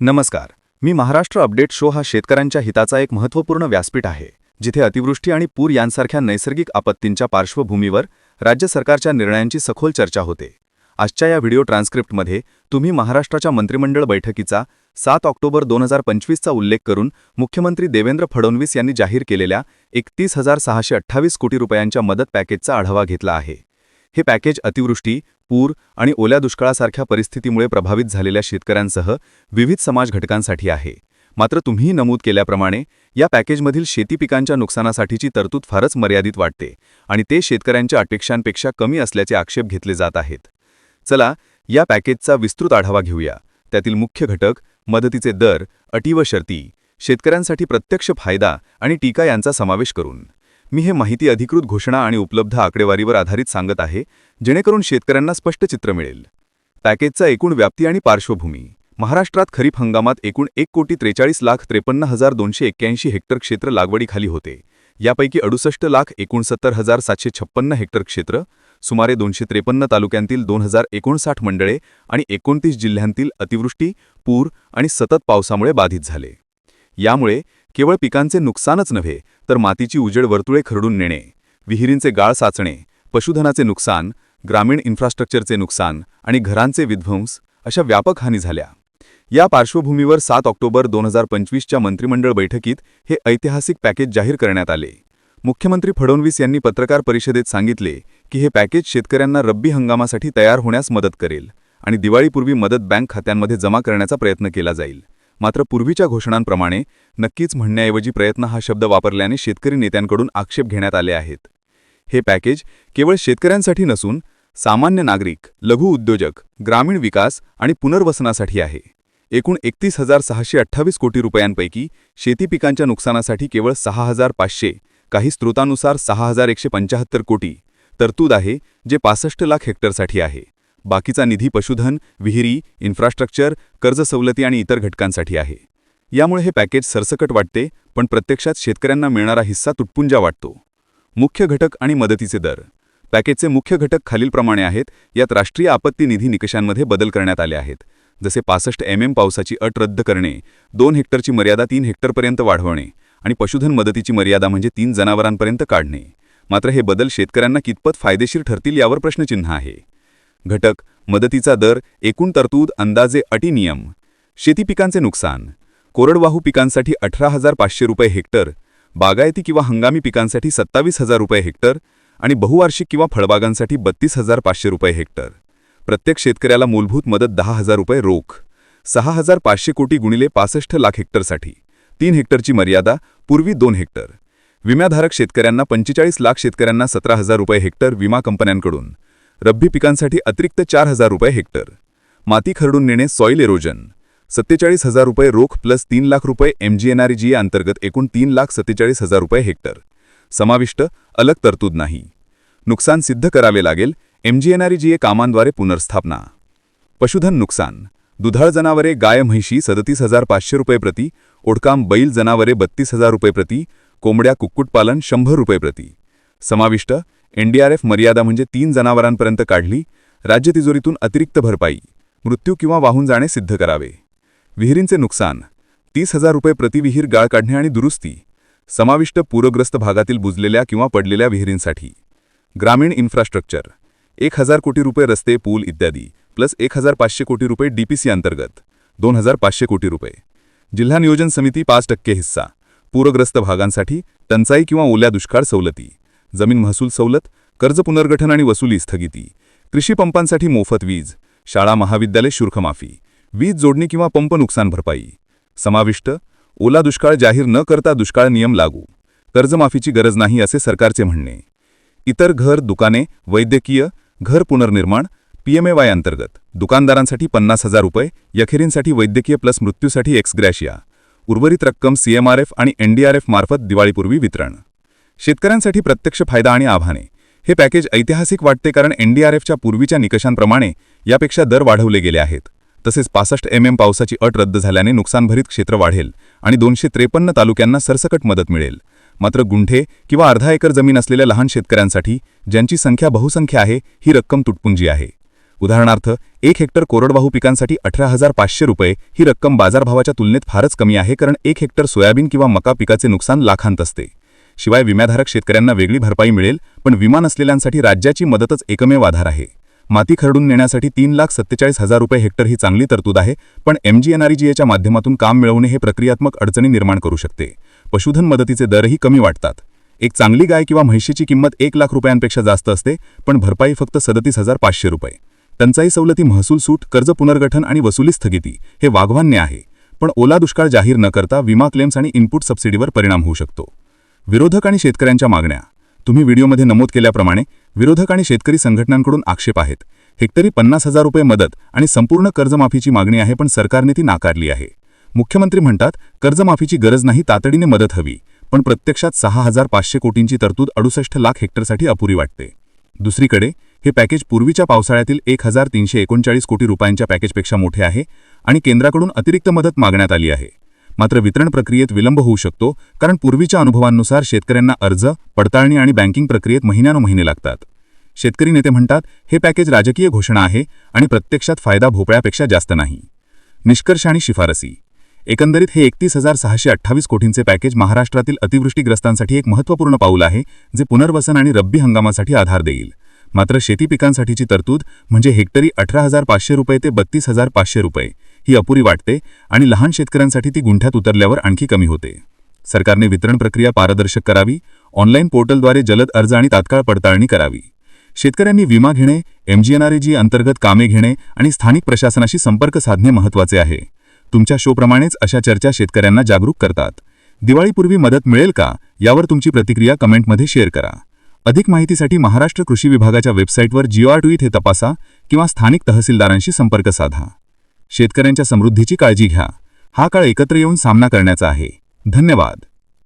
नमस्कार. मी Maharashtra update show हा शेतकऱ्यांच्या हिताचा एक महत्त्वपूर्ण व्यासपीठ आहे जिथे अतिवृष्टी आणि पूर यांसारख्या नैसर्गिक आपत्तींच्या पार्श्वभूमीवर राज्य सरकारच्या निर्णयांची सखोल चर्चा होते. आजच्या या व्हिडिओ ट्रान्स्क्रिप्टमध्ये तुम्ही महाराष्ट्राच्या मंत्रिमंडळ बैठकीचा सात ऑक्टोबर दोन हजार पंचवीसचा उल्लेख करून मुख्यमंत्री देवेंद्र फडणवीस यांनी जाहीर केलेल्या एकतीस हजार सहाशे अठ्ठावीस कोटी रुपयांच्या मदत पॅकेजचा आढावा घेतला आहे. हे पॅकेज अतिवृष्टी पूर आणि ओल्या दुष्काळासारख्या परिस्थितीमुळे प्रभावित झालेल्या शेतकऱ्यांसह विविध समाज घटकांसाठी आहे. मात्र तुम्ही नमूद केल्याप्रमाणे या पॅकेजमधील शेती पिकांच्या नुकसानासाठीची तरतूद फारच मर्यादित वाटते आणि ते शेतकऱ्यांच्या अपेक्षांपेक्षा कमी असल्याचे आक्षेप घेतले जात आहेत. चला या पॅकेजचा विस्तृत आढावा घेऊया. त्यातील मुख्य घटक मदतीचे दर अटी व शर्ती शेतकऱ्यांसाठी प्रत्यक्ष फायदा आणि टीका यांचा समावेश करून. मी हे माहिती अधिकृत घोषणा आणि उपलब्ध आकडेवारीवर आधारित सांगत आहे जेणेकरून शेतकऱ्यांना स्पष्ट चित्र मिळेल. पॅकेजचा एकूण व्याप्ती आणि पार्श्वभूमी. महाराष्ट्रात खरीप हंगामात एकूण एक कोटी त्रेचाळीस लाख त्रेपन्न हजार दोनशे एक्क्याऐंशी हेक्टर क्षेत्र लागवडीखाली होते. यापैकी अडुसष्ट लाख एकोणसत्तर हजार सातशे छप्पन्न हेक्टर क्षेत्र सुमारे दोनशे त्रेपन्न तालुक्यांतील दोन हजार एकोणसाठ मंडळे आणि एकोणतीस जिल्ह्यांतील अतिवृष्टी पूर आणि सतत पावसामुळे बाधित झाले. यामुळे केवळ पिकांचे नुकसानच नव्हे तर मातीची उजेड वर्तुळे खरडून नेणे विहिरींचे गाळ साचणे पशुधनाचे नुकसान ग्रामीण इन्फ्रास्ट्रक्चरचे नुकसान आणि घरांचे विध्वंस अशा व्यापक हानी झाल्या. या पार्श्वभूमीवर सात ऑक्टोबर दोन हजार पंचवीसच्या मंत्रिमंडळ बैठकीत हे ऐतिहासिक पॅकेज जाहीर करण्यात आले. मुख्यमंत्री फडणवीस यांनी पत्रकार परिषदेत सांगितले की हे पॅकेज शेतकऱ्यांना रब्बी हंगामासाठी तयार होण्यास मदत करेल आणि दिवाळीपूर्वी मदत बँक खात्यांमध्ये जमा करण्याचा प्रयत्न केला जाईल. मात्र पूर्वीच्या घोषणांप्रमाणे नक्कीच म्हणण्याऐवजी प्रयत्न हा शब्द वापरल्याने शेतकरी नेत्यांकडून आक्षेप घेण्यात आले आहेत. हे पॅकेज केवळ शेतकऱ्यांसाठी नसून सामान्य नागरिक लघु उद्योजक ग्रामीण विकास आणि पुनर्वसनासाठी आहे. एकूण एकतीस हजार सहाशे अठ्ठावीस कोटी रुपयांपैकी शेती पिकांच्या नुकसानासाठी केवळ सहा हजार पाचशे काही स्रोतानुसार सहा हजार एकशे पंचाहत्तर कोटी तरतूद आहे जे पासष्ट लाख हेक्टरसाठी आहे. बाकीचा निधी पशुधन विहिरी इन्फ्रास्ट्रक्चर कर्ज सवलती आणि इतर घटकांसाठी आहे. यामुळे हे पॅकेज सरसकट वाटते पण प्रत्यक्षात शेतकऱ्यांना मिळणारा हिस्सा तुटपुंजा वाटतो. मुख्य घटक आणि मदतीचे दर. पॅकेजचे मुख्य घटक खालीलप्रमाणे आहेत यात राष्ट्रीय आपत्ती निधी निकषांमध्ये बदल करण्यात आले आहेत. जसे पासष्ट एम एम पावसाची अट रद्द करणे दोन हेक्टरची मर्यादा तीन हेक्टरपर्यंत वाढवणे आणि पशुधन मदतीची मर्यादा म्हणजे तीन जनावरांपर्यंत काढणे. मात्र हे बदल शेतकऱ्यांना कितपत फायदेशीर ठरतील यावर प्रश्नचिन्ह आहे. घटक मदतीचा दर एकूण तरतूद अंदाजे अटी नियम. शेती पिकांचे नुकसान. कोरडवाहू पिकांसाठी अठरा हजार पाचशे रुपये हेक्टर बागायती किंवा हंगामी पिकांसाठी सत्तावीस हजार रुपये हेक्टर आणि बहुवार्षिक किंवा फळबागांसाठी बत्तीस हजार पाचशे रुपये हेक्टर. प्रत्येक शेतकऱ्याला मूलभूत मदत दहा हजार रुपये रोख. सहा हजार पाचशे कोटी गुणिले पासष्ट लाख हेक्टरसाठी. तीन हेक्टरची मर्यादा पूर्वी दोन हेक्टर. विम्याधारक शेतकऱ्यांना पंचेचाळीस लाख शेतकऱ्यांना सतरा हजार रुपये हेक्टर विमा कंपन्यांकडून. रब्बी पिकांसाठी अतिरिक्त चार हजार रुपये हेक्टर. माती खरडून नेणे सॉईल एरोजन सत्तेचाळीस हजार रुपये रोख प्लस तीन लाख रुपये एमजीएनआरजी अंतर्गत एकूण तीन लाख सत्तेचाळीस हजार रुपये हेक्टर. समाविष्ट अलग तरतूद नाही. नुकसान सिद्ध करावे लागेल एमजीएनआरजीए कामांद्वारे पुनर्स्थापना. पशुधन नुकसान. दुधाळ जनावरे गाय म्हैशी सदतीस हजार पाचशे रुपये प्रति ओढकाम बैल जनावरे बत्तीस हजार रुपये प्रति कोंबड्या कुक्कुटपालन शंभर रुपये प्रति. समाविष्ट एनडीआरएफ मर्यादा म्हणजे तीन जनावरांपर्यंत काढली राज्य तिजोरीतून अतिरिक्त भरपाई मृत्यू किंवा वाहून जाणे सिद्ध करावे. विहिरींचे नुकसान तीस हजार रुपये प्रतिविहीर गाळ काढणे आणि दुरुस्ती समाविष्ट पूरग्रस्त भागातील बुजलेल्या किंवा पडलेल्या विहिरींसाठी. ग्रामीण इन्फ्रास्ट्रक्चर एक हजार कोटी रुपये रस्ते पूल इत्यादी प्लस एक हजार पाचशे कोटी रुपये डीपीसी अंतर्गत दोन हजार पाचशे कोटी रुपये. जिल्हा नियोजन समिती पाच टक्के हिस्सा पूरग्रस्त भागांसाठी टंचाई किंवा ओल्या दुष्काळ सवलती. जमीन महसूल सवलत कर्ज पुनर्गठन आणि वसुली स्थगिती कृषी पंपांसाठी मोफत वीज शाळा महाविद्यालय शुल्कमाफी वीज जोडणी किंवा पंप नुकसान भरपाई. समाविष्ट ओला दुष्काळ जाहीर न करता दुष्काळ नियम लागू. कर्जमाफीची गरज नाही असे सरकारचे म्हणणे. इतर घर दुकाने वैद्यकीय घर पुनर्निर्माण पीएमएवाय अंतर्गत. दुकानदारांसाठी पन्नास हजार रुपये यखेरींसाठी वैद्यकीय प्लस मृत्यूसाठी एक्सग्रॅशिया उर्वरित रक्कम सीएमआरएफ आणि एनडीआरएफ मार्फत दिवाळीपूर्वी वितरण. शेतकऱ्यांसाठी प्रत्यक्ष फायदा आणि आव्हाने. हे पॅकेज ऐतिहासिक वाटते कारण एनडीआरएफच्या पूर्वीच्या निकषांप्रमाणे यापेक्षा दर वाढवले गेले आहेत. तसेच पासष्ट एम एम पावसाची अट रद्द झाल्याने नुकसानभरित क्षेत्र वाढेल आणि दोनशे त्रेपन्न तालुक्यांना सरसकट मदत मिळेल. मात्र गुंठे किंवा अर्धा एकर जमीन असलेल्या लहान शेतकऱ्यांसाठी ज्यांची संख्या बहुसंख्या आहे ही रक्कम तुटपुंजी आहे. उदाहरणार्थ एक हेक्टर कोरडवाहू पिकांसाठी अठरा हजार पाचशे रुपये ही रक्कम बाजारभावाच्या तुलनेत फारच कमी आहे कारण एक हेक्टर सोयाबीन किंवा मका पिकाचे नुकसान लाखांत असते. शिवाय विम्याधारक शेतकऱ्यांना वेगळी भरपाई मिळेल पण विमा नसलेल्यांसाठी राज्याची मदतच एकमेव आधार आहे. माती खरडून नेण्यासाठी तीन लाख सत्तेचाळीस हजार रुपये हेक्टर ही चांगली तरतूद आहे पण एमजीएनआरईजीएच्या माध्यमातून काम मिळवणे हे प्रक्रियात्मक अडचणी निर्माण करू शकते. पशुधन मदतीचे दरही कमी वाटतात एक चांगली गाय किंवा म्हैशीची किंमत एक लाख रुपयांपेक्षा जास्त असते पण भरपाई फक्त सदतीस हजार पाचशे रुपये. टंचाई सवलती महसूल सूट कर्ज पुनर्गठन आणि वसुली स्थगिती हे वाघवान्य आहे पण ओला दुष्काळ जाहीर न करता विमा क्लेम्स आणि इनपुट सबसिडीवर परिणाम होऊ शकतो. विरोधक आणि शेतकऱ्यांच्या मागण्या. तुम्ही व्हिडिओमध्ये नमूद केल्याप्रमाणे विरोधक आणि शेतकरी संघटनांकडून आक्षेप आहेत. हेक्टरी पन्नास हजार रुपये मदत आणि संपूर्ण कर्जमाफीची मागणी आहे पण सरकारने ती नाकारली आहे. मुख्यमंत्री म्हणतात कर्जमाफीची गरज नाही तातडीने मदत हवी पण प्रत्यक्षात सहा हजार पाचशे कोटींची तरतूद अडुसष्ट लाख हेक्टरसाठी अपुरी वाटते. दुसरीकडे हे पॅकेज पूर्वीच्या पावसाळ्यातील एक हजार तीनशे एकोणचाळीस कोटी रुपयांच्या पॅकेजपेक्षा मोठे आहे आणि केंद्राकडून अतिरिक्त मदत मागण्यात आली आहे. मात्र वितरण प्रक्रियेत विलंब होऊ शकतो कारण पूर्वीच्या अनुभवांनुसार शेतकऱ्यांना अर्ज पडताळणी आणि बँकिंग प्रक्रियेत महिन्यानुमहिने लागतात. शेतकरी नेते म्हणतात हे पॅकेज राजकीय घोषणा आहे आणि प्रत्यक्षात फायदा भोपळ्यापेक्षा जास्त नाही. निष्कर्ष आणि शिफारसी. एकंदरीत हे एकतीस हजार सहाशे अठ्ठावीस कोटींचे पॅकेज महाराष्ट्रातील अतिवृष्टीग्रस्तांसाठी एक महत्त्वपूर्ण पाऊल आहे जे पुनर्वसन आणि रब्बी हंगामासाठी आधार देईल. मात्र शेती पिकांसाठीची तरतूद म्हणजे हेक्टरी अठरा हजार पाचशे रुपये ते बत्तीस हजार पाचशे रुपये. ही अपुरी वाटते आणि लहान शेतकऱ्यांसाठी ती गुंठ्यात उतरल्यावर आणखी कमी होते. सरकारने वितरण प्रक्रिया पारदर्शक करावी ऑनलाईन पोर्टलद्वारे जलद अर्ज आणि तात्काळ पडताळणी करावी. शेतकऱ्यांनी विमा घेणे एमजीएनआरएजी अंतर्गत कामे घेणे आणि स्थानिक प्रशासनाशी संपर्क साधणे महत्त्वाचे आहे. तुमच्या शोप्रमाणेच अशा चर्चा शेतकऱ्यांना जागरूक करतात. दिवाळीपूर्वी मदत मिळेल का? यावर तुमची प्रतिक्रिया कमेंटमध्ये शेअर करा. अधिक माहितीसाठी महाराष्ट्र कृषी विभागाच्या वेबसाईटवर जिओआर ट्विट हे तपासा किंवा स्थानिक तहसीलदारांशी संपर्क साधा. शेतकऱ्यांच्या समृद्धीची काळजी घ्या. हा काळ एकत्र येऊन सामना करण्याचा आहे. धन्यवाद.